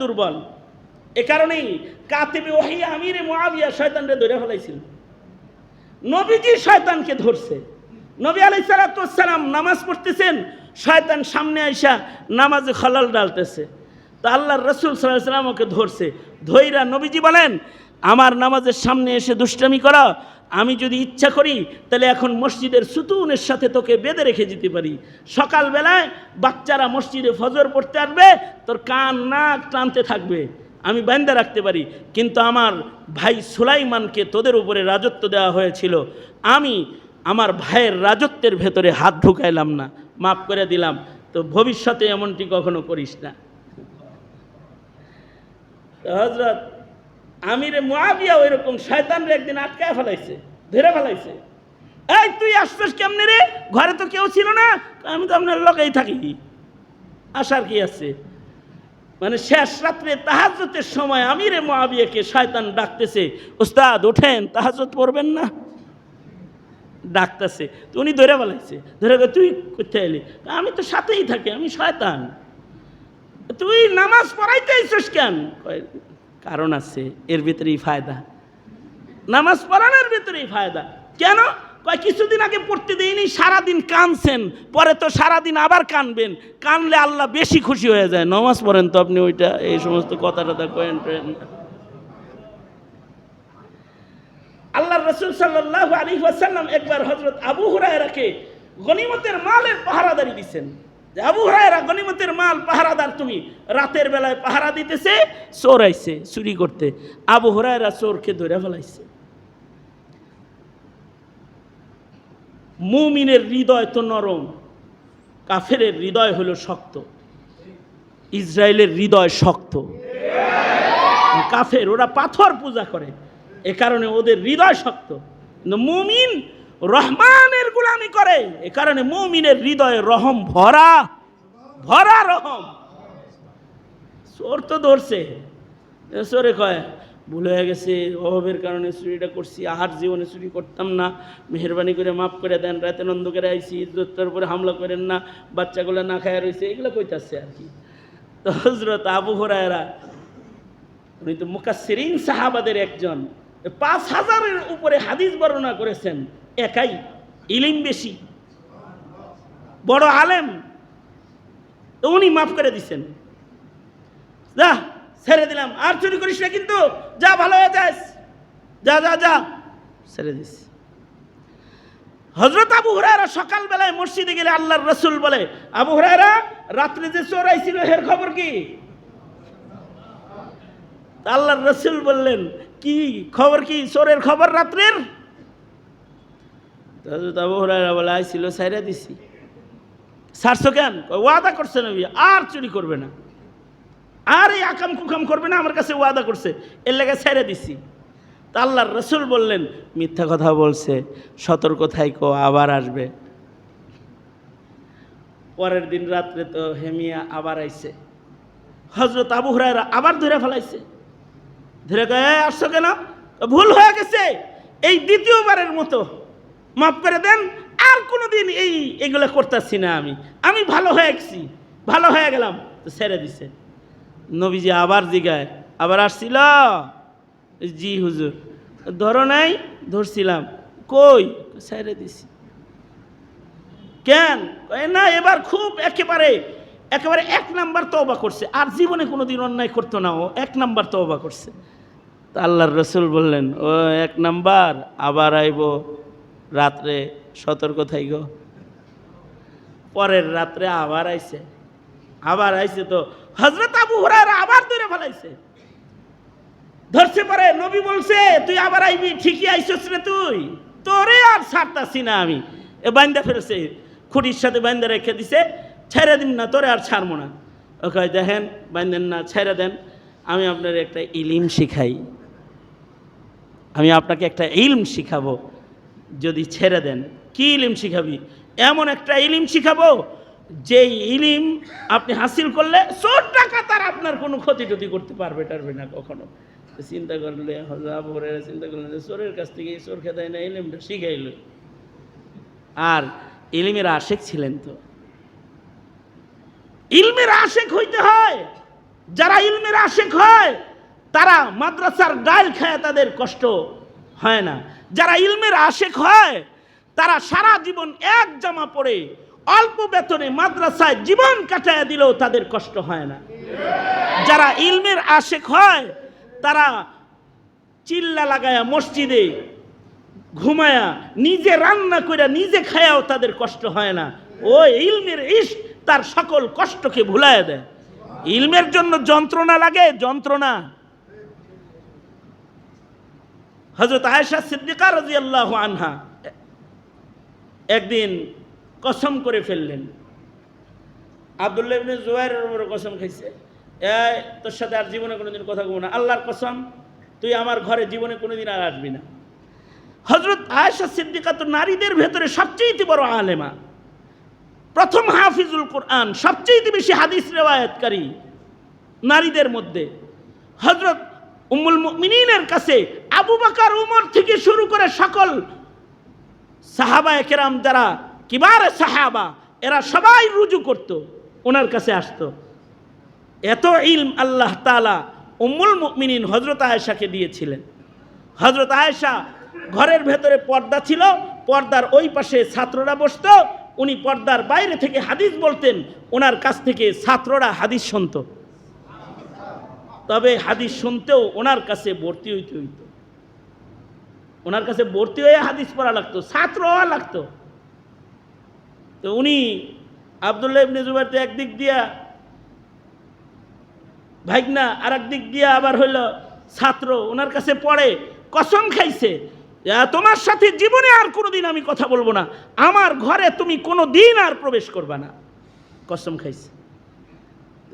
দুর্বল এ কারণেই কাতিবে ওহি আমিরে মুআবিয়া শয়তানরে ধরে ফেলাইছিল। নবীজি শয়তানকে ধরছে। নবী আলি সালাতাম নামাজ পড়তেছেন, শয়তান সামনে আইসা নামাজে খলাল ডালতেছে। তা আল্লাহর রসুল সাল্লাহ সাল্লাম ওকে ধরছে। ধৈরা নবীজি বলেন আমার নামাজের সামনে এসে দুষ্টামি করা, আমি যদি ইচ্ছা করি, তাহলে এখন মসজিদের সুতুনের সাথে তোকে বেঁধে রেখে যেতে পারি। সকালবেলায় বাচ্চারা মসজিদে ফজর পড়তে আসবে, তোর কান নাক টানতে থাকবে। আমি বান্দা রাখতে পারি। কিন্তু আমার ভাই সুলাইমানকে তোদের উপরে রাজত্ব দেওয়া হয়েছিল। আমি আমার ভাইয়ের রাজত্বের ভেতরে হাত ঢুকাইলাম না। মাফ করে দিলাম। তো ভবিষ্যতে এমনটি কখনো করিস না। হজরত আমিরে মুআবিয়া ওই রকম শয়তানরে একদিন আটকায় ফেলাইছে, ধরে ফেলাইছে। এই, তুই আসছিস কেমনে রে? ঘরে তো কেউ ছিল না। আমি তো আপনার লগেই থাকি। আসার কি আছে? মানে শেষ রাত্রে তাহাজতের সময় আমিরে মুআবিয়াকে শয়তান ডাকতেছে, ওস্তাদ, ওঠেন তাহাজত পড়বেন না? ডাকতেছে। তো উনি ধরে ফেলাইছে। ধরে তুই কোথায় এলি? আমি তো সাথেই থাকি, আমি শয়তান। তুই নামাজ পড়াইতে আইসস কেন? কারণ আছে, এর ভিতরেই ফায়দা। নামাজ পড়ানোর ভিতরেই ফায়দা। কেন? কয়, কিছুদিন আগে পড়তে দেয়নি সারাদিন কানছেন, পরে তো সারাদিন আবার কানবেন। কানলে আল্লাহ বেশি খুশি হয়ে যায়। নামাজ পড়েন তো আপনি ওইটা, এই সমস্ত কথা টথা কয়েন আল্লাহ রসুল সাল্লাহ আলী ওয়াসাল্লাম একবার হজরত আবু হুরায়রাকে গনিমতের মালের পাহারাদারি দিচ্ছেন যে আবু হুরায়রা গনিমতের মাল পাহারাদার তুমি, রাতের বেলায় পাহারা দিতেছে, চোর আইছে, চুরি করতে। আবু হুরায়রা চোরকে ধরে ফেলাইছে। মুমিনের হৃদয় তো নরম কাফের হৃদয় হলো শক্ত, ইসরায়েলের হৃদয় শক্ত। কাফের, ওরা পাথর পূজা করে, এ কারণে ওদের হৃদয় শক্ত। মুমিন রহমানের গুলামি করে। এ কারণে মুমিনের হৃদয়ে রহম ভরা ভরা রহম। চোর তো ধরছে। চোরে কয়, ভুল হয়ে গেছে, অভাবের কারণে চুরিটা করছি, আহার জীবনে চুরি করতাম না। মেহরবানি করে মাফ করে দেন রাতে নন্দ করে আইসি ইজ্জতটার উপরে হামলা করেন না, বাচ্চাগুলো না খায় রয়েছে এগুলো কইতাছে আর কি। তো হজরত আবু হরায়রা, উনি তো মুকাসিরিন সাহাবাদের একজন। পাঁচ হাজারের উপরে হাদিস বর্ণনা করেছেন। একাই, ইলিম বেশি, বড় আলেম উনি মাফ করে দিছেন। যা, ছেড়ে দিলাম, আর চুরি করিস না কিন্তু, যা ভালো হয়ে যাস। যা যা যা, ছেড়ে দিস। হজরত আবু হুরায়রা সকালবেলায় মসজিদে গেলে আল্লাহর রসুল বলে, আবু হুরায়রা, রাত্রে যে চোর আইছিল, এর খবর কি? আল্লাহর রসুল বললেন, কি খবর কি? চোরের খবর রাত্রের? হজরত আবু হুরায়রা বলে আইছিল সাইরা দিছি। সারছো কেন? ওয়াদা করছে নবী আর চুরি করবে না। আর এই আকাম কুকাম করবে না আমার কাছে ওয়াদা করছে। এর লেগে ছেড়ে দিছি। তা আল্লাহর রসুল বললেন মিথ্যা কথা বলছে সতর্ক থাইকো আবার আসবে। পরের দিন রাত্রে তো হেমিয়া আবার আইছে। হজরত আবু হুরায়রা আবার ধরে ফেলাইছে। ধরে "এই, আসছো কেন? ভুল হয়ে গেছে। এই দ্বিতীয়বারের মতো মাফ করে দেন, আর কোনোদিন এই এগুলো করতেছি না আমি। আমি ভালো হয়ে গেছি, ভালো হয়ে গেলাম, তো ছেড়ে দিছে। নবীজি আবার জিগায়, আবার আসছিল, জি হুজুর, ধরো নাই, ধরছিলাম, কই? ছেড়ে দিছি। কেন? না, এবার খুব একেবারে একেবারে এক নাম্বার তওবা করছে, আর জীবনে কোনো দিন অন্যায় করতো না ও, এক নাম্বার তওবা করছে। তা আল্লাহর রসুল বললেন, ও এক নাম্বার, আবার আইব। রাত্রে সতর্ক থাইগ। পরের রাত্রে আবার আইছে। আবার আইছে তো হজরত আবু হুরায়রা আবার ধরে ফেলাইছে। ধরছে পরে নবী বলছে, তুই আবার আইবি? ঠিকই আইসস রে তুই। তোরে আর ছাড়তাছি না আমি। এ বান্দা ফেরছে খুঁটির সাথে বান্দা রেখে দিছে ছেড়ে দিন না, তোরে আর ছাড়বো না। ও কয়, দেখেন বান্দেন না ছেড়ে দেন, আমি আপনার একটা ইলিম শিখাই। আমি আপনাকে একটা ইলম শিখাবো। যদি ছেড়ে দেন, কি ইলিম শিখাবি? এমন একটা ইলিম শিখাবো যে ইলিম আপনি হাসিল করলে চোর টাকা তার আপনার কোনো ক্ষতি টতি করতে পারবে টারবে না কখনো। চিন্তা করলে হজরত হুরায়রা চিন্তা করলেন যে চোরের কাছ থেকে চোর খেদায় না, ইলিমটা শিখাইল। আর ইলিমের আশেক ছিলেন তো। ইলমের আশেক হইতে হয়, যারা ইলমের আশেক হয়, তারা মাদ্রাসার গাইল খায় তাদের কষ্ট হয় না। যারা ইলমের আশেক হয়, তারা সারা জীবন এক জামা পরে অল্প বেতনে মাদ্রাসায় জীবন কাটায় দিলেও তাদের কষ্ট হয় না। যারা ইলমের আশেক হয়, তারা চিল্লা লাগায়া মসজিদে ঘুমায়া, নিজে রান্না করে নিজে খায়াও তাদের কষ্ট হয় না। ও ইলমের ইস তার সকল কষ্টকে ভুলায় দেয়। ইলমের জন্য যন্ত্রণা লাগে, যন্ত্রণা হজরত আয়েশা সিদ্দিকা রাজি আল্লাহ আনহা একদিন কসম করে ফেললেন। আবদুল্লাহ জুবাইরের উপরে কসম খাইছে। এ তোর সাথে আর জীবনে কোনোদিন কথা বলব না। আল্লাহর কসম, তুই আমার ঘরে জীবনে কোনোদিন আর আসবি না। হজরত আয়েশা সিদ্দিকা তো নারীদের ভেতরে সবচেয়ে বড় আলেমা। প্রথম হাফিজুল কোরআন সবচেয়ে বেশি হাদিস রেওয়ায়তকারী নারীদের মধ্যে। হজরত উম্মুল মিনীনের কাছে আবু বাকার, উমর থেকে শুরু করে সকল সাহাবা কেরাম যারা কিবার সাহাবা, এরা সবাই রুজু করত ওনার কাছে আসতো। এত ইলম আল্লাহ তালা উম্মুল মিনীন হজরত আয়েশাকে দিয়েছিলেন। হজরত আয়েশা ঘরের ভেতরে পর্দা ছিল, পর্দার ওই পাশে ছাত্ররা বসত, উনি পর্দার বাইরে থেকে হাদিস বলতেন ওনার কাছ থেকে ছাত্ররা হাদিস শুনত। তবে হাদিস শুনতেও ওনার কাছে ভর্তি হইতে হইত। ওনার কাছে ভর্তি হয়ে হাদিস পড়া লাগতো, ছাত্র হওয়া লাগতো। তো উনি আবদুল্লাহ ইবনে জুবাইর তো একদিক দিয়া ভাইগনা আর দিক দিয়া আবার হইল ছাত্র, ওনার কাছে পড়ে, কসম খাইছে তোমার সাথে জীবনে আর কোনোদিন আমি কথা বলব না, আমার ঘরে তুমি কোনো দিন আর প্রবেশ করবা না। কসম খাইছে।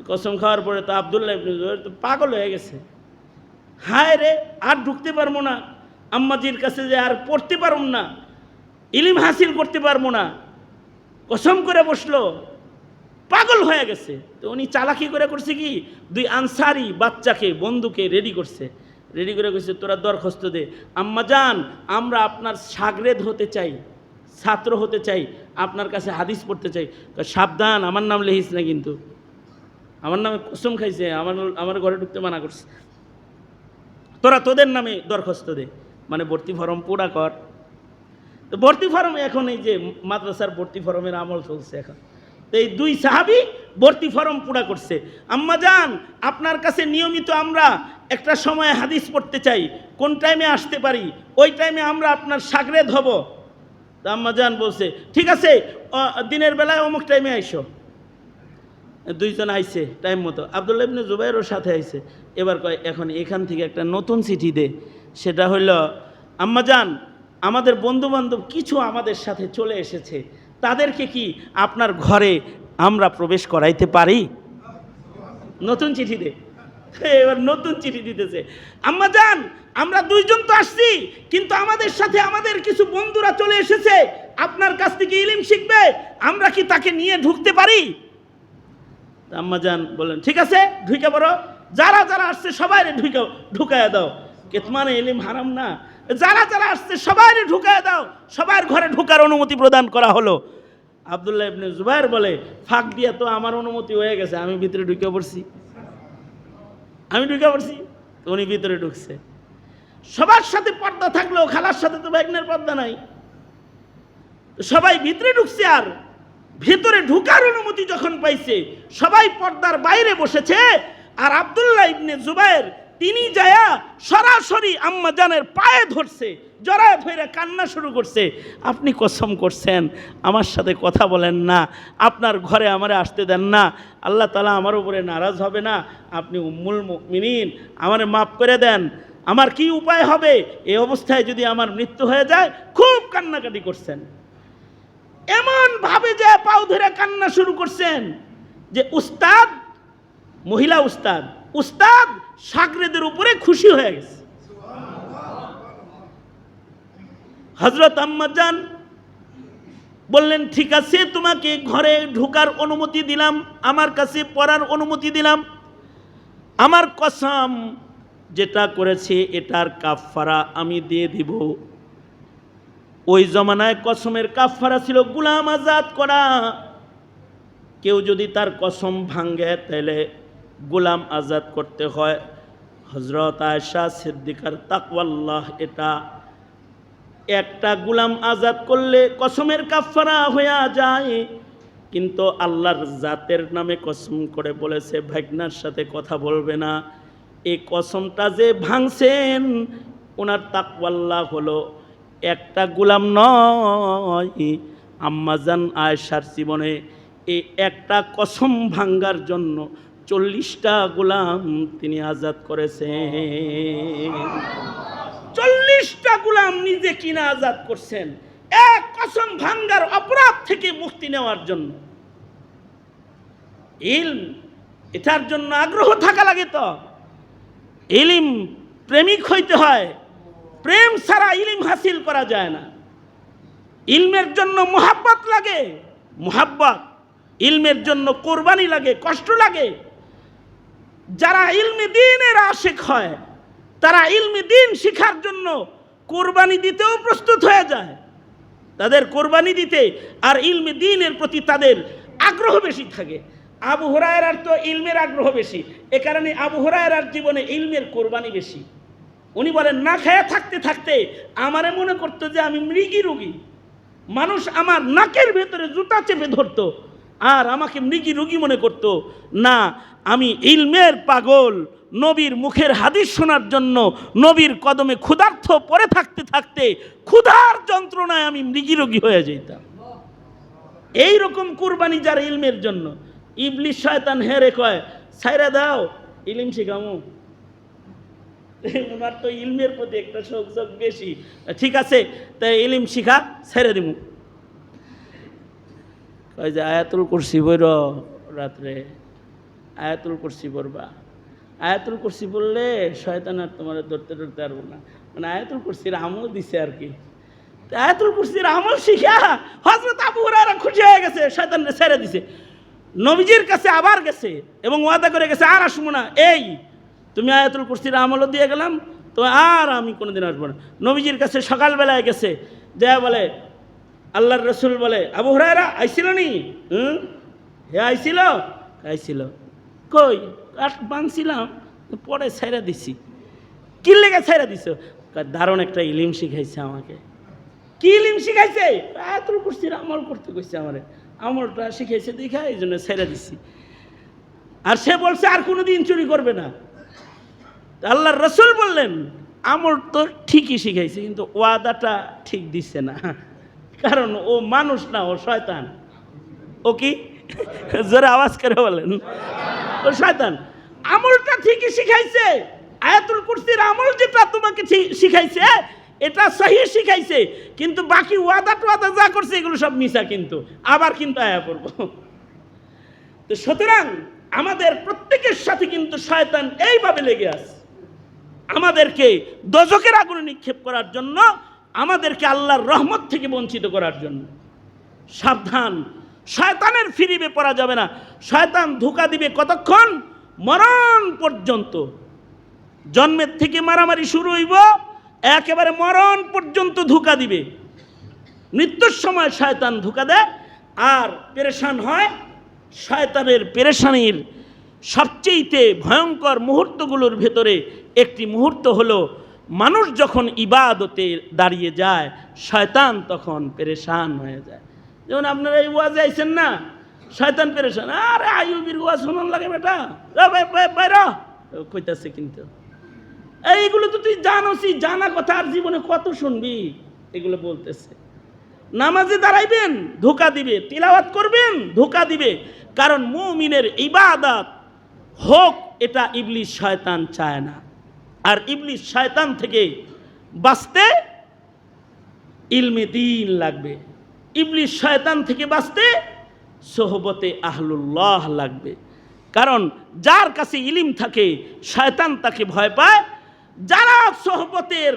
কসম খাওয়ার পরে তো আবদুল্লাহ ইবনে জুবাইর তো পাগল হয়ে গেছে। হায় রে, আর ঢুকতে পারব না। আম্মাজির কাছে যে আর পড়তে পারব না, ইলিম হাসিল করতে পারব না। কসম করে বসল, পাগল হয়ে গেছে। তো উনি চালাকি করে করছে কি? দুই আনসারি বাচ্চাকে, বন্ধুকে রেডি করছে। রেডি করে কইছে, তোরা দরখাস্ত দে। আম্মা যান, আমরা আপনার সাগরেদ হতে চাই, ছাত্র হতে চাই, আপনার কাছে হাদিস পড়তে চাই। সাবধান, আমার নাম লেখিস না কিন্তু। আমার নামে কসম খাইছে, আমার আমার ঘরে ঢুকতে মানা করছে। তোরা তোদের নামে দরখাস্ত দে। মানে ভর্তি ফরম পুরা কর। তো ভর্তি ফরম এখন এই যে মাদ্রাসার ভর্তি ফরমের আমল চলছে এখন। তো এই দুই সাহাবি ভর্তি ফরম পুরা করছে। আম্মা যান আপনার কাছে নিয়মিত আমরা একটা সময় হাদিস পড়তে চাই। কোন টাইমে আসতে পারি? ওই টাইমে আমরা আপনার সাগরেদ হব। আম্মা যান বলছে, ঠিক আছে দিনের বেলায় অমুক টাইমে আইসো। দুইজন আইছে টাইম মতো। আবদুল্লাহ ইবনে জুবাইরও সাথে আইছে। এবার কয়, এখন এখান থেকে একটা নতুন চিঠি দে। সেটা হইল, আম্মা আম্মাজান আমাদের বন্ধু বান্ধব কিছু আমাদের সাথে চলে এসেছে। তাদেরকে কি আপনার ঘরে আমরা প্রবেশ করাইতে পারি? নতুন চিঠি দে। এবার নতুন চিঠি দিতেছে, আম্মা যান আমরা দুইজন তো আসছি, কিন্তু আমাদের সাথে আমাদের কিছু বন্ধুরা চলে এসেছে। আপনার কাছ থেকে ইলিম শিখবে, আমরা কি তাকে নিয়ে ঢুকতে পারি? তা আম্মাজান বললেন, ঠিক আছে, ঢুকে পড়ো। যারা যারা আসছে সবাই ঢুকে ঢুকায় দাও। কেতমানে এলিম হারাম না। যারা যারা আসছে সবাই ঢুকায় দাও। সবার ঘরে ঢুকার অনুমতি প্রদান করা হলো। আবদুল্লাহ ইবনে জুবাইর বলে, ফাঁক দিয়া তো আমার অনুমতি হয়ে গেছে, আমি ভিতরে ঢুকে পড়ছি। আমি ঢুকে পড়ছি, উনি ভিতরে ঢুকছে। সবার সাথে পর্দা থাকলেও খালার সাথে তো ব্যাগনের পর্দা নাই। সবাই ভিতরে ঢুকছে আর ভেতরে ঢুকার অনুমতি যখন পাইছে, সবাই পর্দার বাইরে বসেছে, আর আব্দুল্লাহ ইবনে জুবাইর, তিনি যায়া সরাসরি আম্মা জানের পায়ে ধরছে, জড়ায় ধরে কান্না শুরু করছে। আপনি কসম করছেন, আমার সাথে কথা বলেন না, আপনার ঘরে আমারে আসতে দেন না, আল্লাহ তালা আমার উপরে নারাজ হবে না, আপনি উম্মুল মিনিন আমারে মাফ করে দেন। আমার কি উপায় হবে? এই অবস্থায় যদি আমার মৃত্যু হয়ে যায়, খুব কান্নাকাটি করছেন। এমন ভাবে যে পাও ধরে কান্না শুরু করছেন যে উস্তাদ, মহিলা উস্তাদ উস্তাদ সাগরেদের উপরে খুশি হয়ে গেছে। হজরত আম্মাজান বললেন, ঠিক আছে, তোমাকে ঘরে ঢোকার অনুমতি দিলাম, আমার কাছে পড়ার অনুমতি দিলাম। আমার কসম যেটা করেছে, এটার কাফারা আমি দিয়ে দিব। ওই জমানায় কসমের কাফারা ছিল, গুলাম আজাদ করা। কেউ যদি তার কসম ভাঙ্গে তাহলে গুলাম আজাদ করতে হয়। হজরত আয়সা সিদ্দিকার তাকওয়াল্লাহ এটা। একটা গুলাম আজাদ করলে কসমের কাফারা হইয়া যায়। কিন্তু আল্লাহর জাতের নামে কসম করে বলেছে, ভাগনার সাথে কথা বলবে না। এই কসমটা যে ভাঙছেন, ওনার তাকওয়াল্লাহ হলো একটা গুলাম নয়। আম্মাজান আয়েশার জীবনে এই একটা কসম ভাঙ্গার জন্য চল্লিশটা গোলাম তিনি আজাদ করেছেন। চল্লিশটা গুলাম নিজে কিনা আজাদ করছেন। এক কসম ভাঙ্গার অপরাধ থেকে মুক্তি নেওয়ার জন্য। ইলম, এটার জন্য আগ্রহ থাকা লাগে তো। ইলিম প্রেমিক হইতে হয়। প্রেম ছাড়া ইলিম হাসিল করা যায় না। ইলমের জন্য মোহাব্বত লাগে, মোহাব্বত। ইলমের জন্য কোরবানি লাগে, কষ্ট লাগে। যারা ইলমে দিনের আশেক হয়, তারা ইলমে দিন শিখার জন্য কোরবানি দিতেও প্রস্তুত হয়ে যায়। তাদের কোরবানি দিতে আর ইলমে দিনের প্রতি তাদের আগ্রহ বেশি থাকে। আবু হরায়রার তো ইলমের আগ্রহ বেশি। এ কারণে আবু হরায়রার জীবনে ইলমের কোরবানি বেশি। উনি বলেন, না খায়া থাকতে থাকতে আমারে মনে করতো যে আমি মৃগী রুগী। মানুষ আমার নাকের ভেতরে জুতা চেপে ধরতো আর আমাকে মৃগী রুগী মনে করত। না, আমি ইলমের পাগল, নবীর মুখের হাদিস শোনার জন্য নবীর কদমে ক্ষুধার্থ পরে থাকতে থাকতে ক্ষুধার যন্ত্রণায় আমি মৃগী রোগী হয়ে যেতাম। এই রকম কুরবানি যার ইলমের জন্য। ইবলিশ শয়তান হেরে কয় সাইরা দাও, ইলিম শিখামু। ওনার তো ইলমের প্রতি একটা শোক শোক বেশি। ঠিক আছে, তাই ইলিম শিখা ছেড়ে দিমু। কয় যে, আয়াতুল কুরসি বইর রাত্রে। আয়াতুল কুরসি পড়বা। আয়াতুল কুরসি বললে শয়তান আর তোমার ধরতে ধরতে পারব না। মানে আয়াতুল কুরসির আমল দিছে আর কি। আয়াতুল কুরসির আমল শিখা হজরত আবু হুরায়রা খুশি হয়ে গেছে শয়তান ছেড়ে দিছে। নবীজির কাছে আবার গেছে এবং ওয়াদা করে গেছে, আর আসব না। এই তুমি আয়াতুল কুরসির আমলও দিয়ে গেলাম, তো আর আমি কোনোদিন আসব না। নবীজির কাছে সকালবেলায় গেছে যা বলে, আল্লাহর রসুল বলে, আবু হরায়রা আইছিল নি? হুম? হে আইছিল আইছিল কই? কাঠ বানছিলাম, পরে ছাইরা দিছি। কি লেগে ছাইরা দিছ? দারুণ একটা ইলিম শিখাইছে আমাকে। কি ইলিম শিখাইছে? আয়াতুল কুরসির আমল করতে কইছে আমারে। আমলটা শিখাইছে দেখা এই জন্য ছেড়ে দিছি। আর সে বলছে, আর কোনো দিন চুরি করবে না। তা আল্লাহর রসুল বললেন, আমল তো ঠিকই শিখাইছে, কিন্তু ওয়াদাটা ঠিক দিচ্ছে না। কারণ ও মানুষ না, ও শয়তান। ও কি? জোরে আওয়াজ করে বলেন। ও শয়তান। আমলটা ঠিকই শিখাইছে। আয়াতুল কুরসির আমল যেটা তোমাকে শিখাইছে, এটা সহি শিখাইছে, কিন্তু বাকি ওয়াদা টোয়াদা যা করছে, এগুলো সব মিশা কিন্তু। আবার কিন্তু আয়া করব তো সুতরাং আমাদের প্রত্যেকের সাথে কিন্তু শয়তান এইভাবে লেগে আছে। আমাদেরকে দজকের আগুনে নিক্ষেপ করার জন্য, আমাদেরকে আল্লাহর রহমত থেকে বঞ্চিত করার জন্য। সাবধান। শয়তানের ফিরিবে পড়া যাবে না। শয়তান ধোকা দিবে কতক্ষণ? মরণ পর্যন্ত। জন্মের থেকে মারামারি শুরু হইব, একেবারে মরণ পর্যন্ত ধোকা দিবে। মৃত্যুর সময় শয়তান ধোকা দেয়, আর পেরেশান হয় শয়তানের পেরেশানির সবচেয়েতে ভয়ঙ্কর মুহূর্তগুলোর ভেতরে একটি মুহূর্ত হলো, মানুষ যখন ইবাদতে দাঁড়িয়ে যায়, শয়তান তখন পেরেশান হয়ে যায়। যেমন আপনারা এই ওয়াজে আইছেন না, শয়তান পেরেশান, আরে আয়ুবির ওয়াজ শোনান লাগে বেটা কইতাছে কিন্তু। এইগুলো তো তুই জানোসি জানা কথা আর জীবনে কত শুনবি? এগুলো বলতেছে। নামাজে দাঁড়াইবেন, ধোকা দিবে, তিলাওয়াত করবেন, ধোকা দিবে। কারণ মুমিনের ইবাদাত হোক, এটা ইবলিশ শয়তান চায় না। আর ইবলিশ শয়তান থেকে বাঁচতে ইলমে দিন লাগবে। ইবলিশ শয়তান থেকে বাঁচতে সোহবতে আহলুল্লাহ লাগবে। কারণ যার কাছে ইলিম থাকে, শয়তান তাকে ভয় পায়। যারা সোহবতের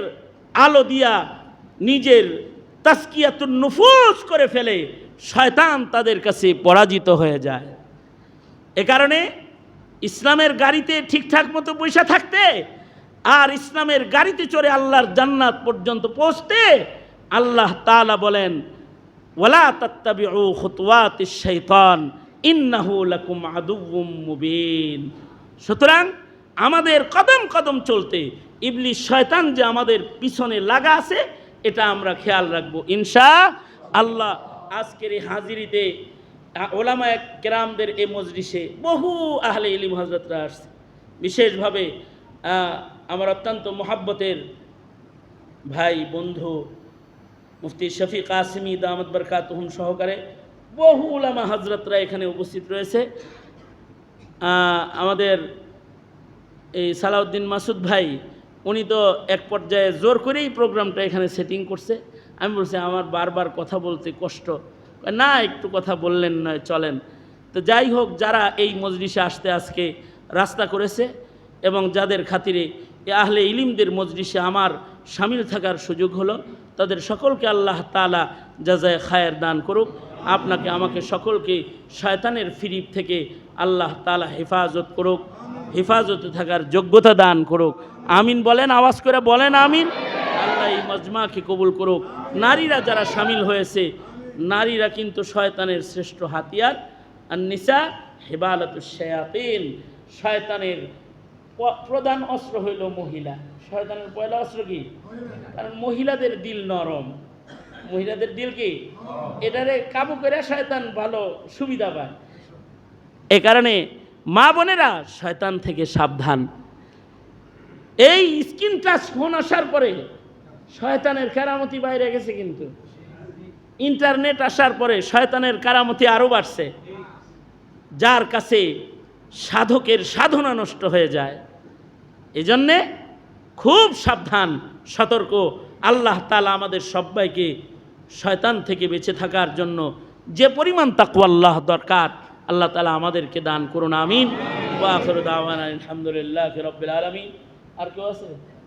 আলো দিয়া নিজের তাস্কিয়াতুন নুফুস করে ফেলে, শয়তান তাদের কাছে পরাজিত হয়ে যায়। এ কারণে ইসলামের গাড়িতে ঠিকঠাক মতো পয়সা থাকতে আর ইসলামের গাড়িতে চড়ে আল্লাহর জান্নাত পর্যন্ত পৌঁছতে আল্লাহ তাআলা বলেন খুতুওয়াতিশ শাইতান ইন্নাহু লাকুম আদুউম মুবিন। সুতরাং আমাদের কদম কদম চলতে ইবলি শয়তান যে আমাদের পিছনে লাগা আছে, এটা আমরা খেয়াল রাখব। ইনশা আল্লাহ আজকের এই হাজিরিতে ওলামা কেরামদের এই মজলিসে বহু আহলে ইলিম হজরতরা আসছে। বিশেষভাবে আমার অত্যন্ত মহাব্বতের ভাই, বন্ধু, মুফতি শফি কাসিমি দামদ বরকাতহুম সহকারে বহু উলামা হজরতরা এখানে উপস্থিত রয়েছে। আমাদের এই সালাউদ্দিন মাসুদ ভাই, উনি তো এক পর্যায়ে জোর করেই প্রোগ্রামটা এখানে সেটিং করছে। আমি বলছি, আমার বারবার কথা বলতে কষ্ট। না, একটু কথা বললেন নয় চলেন। তো যাই হোক, যারা এই মজলিসে আসতে আজকে রাস্তা করেছে এবং যাদের খাতিরে আহলে ইলিমদের মজলিসে আমার সামিল থাকার সুযোগ হলো, তাদের সকলকে আল্লাহ তালা যাজায় খায়ের দান করুক। আপনাকে, আমাকে সকলকে শয়তানের ফিরিপ থেকে আল্লাহ তালা হেফাজত করুক, হেফাজতে থাকার যোগ্যতা দান করুক। আমিন বলেন, আওয়াজ করে বলেন আমিন। আল্লাহ এই মজমাকে কবুল করুক। নারীরা যারা সামিল হয়েছে নারীরা কিন্তু শয়তানের শ্রেষ্ঠ হাতিয়ার। আর নিসা হেবালতুশায়াতিন শয়তানের প্রধান অস্ত্র হইল মহিলা। শয়তানের পয়লা অস্ত্র কি? কারণ মহিলাদের দিল নরম। মহিলাদের দিল কি? এটারে কাবু করে শয়তান ভালো সুবিধা পায়। এ কারণে মা বোনেরা শয়তান থেকে সাবধান। এই স্কিন টাচ ফোন আসার পরে শয়তানের কারামতি বাইরে গেছে কিন্তু। ইন্টারনেট আসার পরে শয়তানের কারামতি আরও বাড়ছে। যার কাছে সাধকের সাধনা নষ্ট হয়ে যায়। এজন্যে খুব সাবধান, সতর্ক। আল্লাহ তালা আমাদের সবাইকে শয়তান থেকে বেঁচে থাকার জন্য যে পরিমাণ তাকু আল্লাহ দরকার, আল্লাহ তালা আমাদেরকে দান করুন, আমিন। আলহামদুলিল্লাহ রব্বিল আলামিন। আর কেউ আছে?